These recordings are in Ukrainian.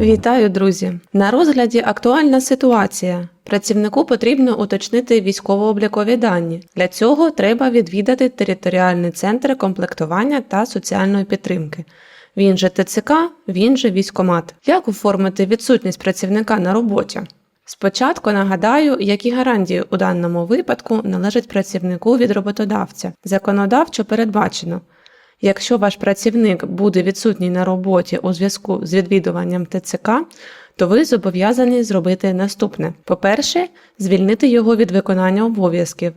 Вітаю, друзі! На розгляді актуальна ситуація. Працівнику потрібно уточнити військово-облікові дані. Для цього треба відвідати територіальний центр комплектування та соціальної підтримки. Він же ТЦК, він же військомат. Як оформити відсутність працівника на роботі? Спочатку нагадаю, які гарантії у даному випадку належать працівнику від роботодавця. Законодавчо передбачено. Якщо ваш працівник буде відсутній на роботі у зв'язку з відвідуванням ТЦК, то ви зобов'язані зробити наступне: по-перше, звільнити його від виконання обов'язків.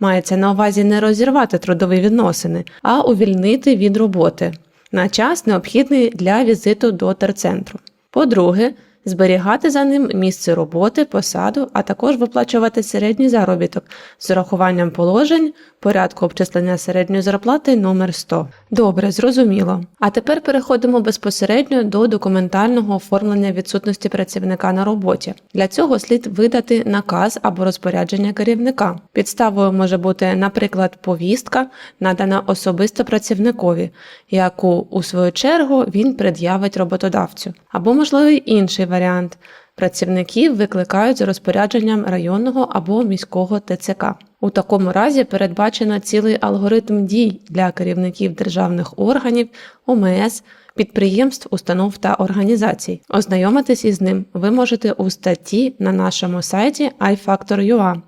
Мається на увазі не розірвати трудові відносини, а увільнити від роботи на час необхідний для візиту до терцентру. По-друге, зберігати за ним місце роботи, посаду, а також виплачувати середній заробіток з урахуванням положень порядку обчислення середньої зарплати номер 100. Добре, зрозуміло. А тепер переходимо безпосередньо до документального оформлення відсутності працівника на роботі. Для цього слід видати наказ або розпорядження керівника. Підставою може бути, наприклад, повістка, надана особисто працівникові, яку у свою чергу він пред'явить роботодавцю, або можливий інший варіант. Працівників викликають з розпорядженням районного або міського ТЦК. У такому разі передбачено цілий алгоритм дій для керівників державних органів, ОМС, підприємств, установ та організацій. Ознайомитись із ним ви можете у статті на нашому сайті iFactor.ua.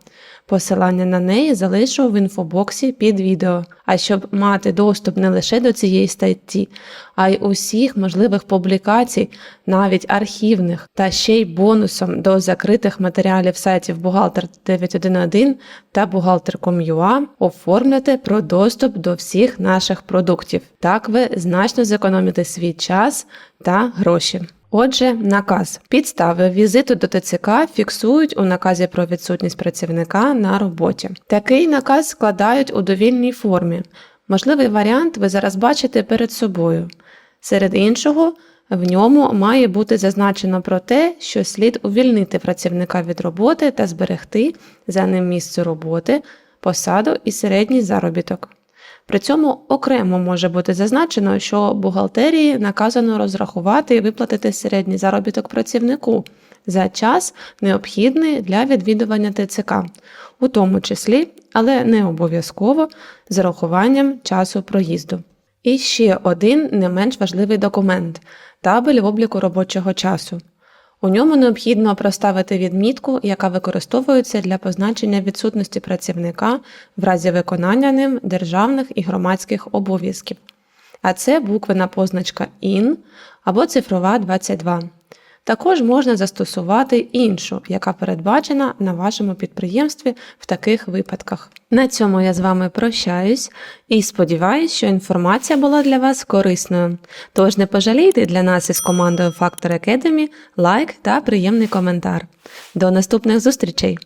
Посилання на неї залишу в інфобоксі під відео. А щоб мати доступ не лише до цієї статті, а й усіх можливих публікацій, навіть архівних, та ще й бонусом до закритих матеріалів сайтів Бухгалтер 911 та Бухгалтер.com.ua оформляти про доступ до всіх наших продуктів. Так ви значно зекономите свій час та гроші. Отже, наказ. Підстави візиту до ТЦК фіксують у наказі про відсутність працівника на роботі. Такий наказ складають у довільній формі. Можливий варіант ви зараз бачите перед собою. Серед іншого, в ньому має бути зазначено про те, що слід увільнити працівника від роботи та зберегти за ним місце роботи, посаду і середній заробіток. При цьому окремо може бути зазначено, що бухгалтерії наказано розрахувати і виплатити середній заробіток працівнику за час, необхідний для відвідування ТЦК, у тому числі, але не обов'язково з урахуванням часу проїзду. І ще один не менш важливий документ табель обліку робочого часу. У ньому необхідно проставити відмітку, яка використовується для позначення відсутності працівника в разі виконання ним державних і громадських обов'язків. А це буквена позначка IN або цифрова 22. Також можна застосувати іншу, яка передбачена на вашому підприємстві в таких випадках. На цьому я з вами прощаюсь і сподіваюся, що інформація була для вас корисною. Тож не пожалійте для нас із командою Factor Academy лайк та приємний коментар. До наступних зустрічей!